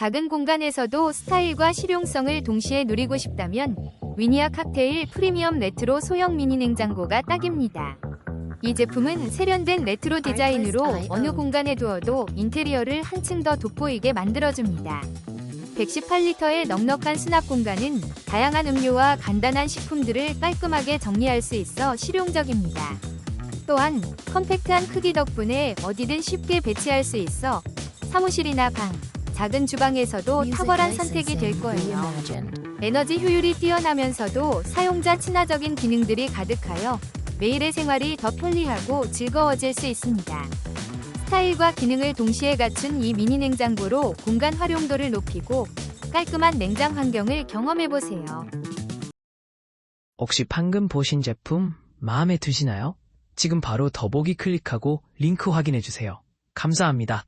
작은 공간에서도 스타일과 실용성을 동시에 누리고 싶다면 위니아 칵테일 프리미엄 레트로 소형 미니 냉장고가 딱입니다. 이 제품은 세련된 레트로 디자인으로 어느 공간에 두어도 인테리어를 한층 더 돋보이게 만들어줍니다. 118리터의 넉넉한 수납 공간은 다양한 음료와 간단한 식품들을 깔끔하게 정리할 수 있어 실용적입니다. 또한 컴팩트한 크기 덕분에 어디든 쉽게 배치할 수 있어 사무실이나 방, 작은 주방에서도 탁월한 선택이 될 거예요. 에너지 효율이 뛰어나면서도 사용자 친화적인 기능들이 가득하여 매일의 생활이 더 편리하고 즐거워질 수 있습니다. 스타일과 기능을 동시에 갖춘 이 미니 냉장고로 공간 활용도를 높이고 깔끔한 냉장 환경을 경험해 보세요. 혹시 방금 보신 제품 마음에 드시나요? 지금 바로 더보기 클릭하고 링크 확인해 주세요. 감사합니다.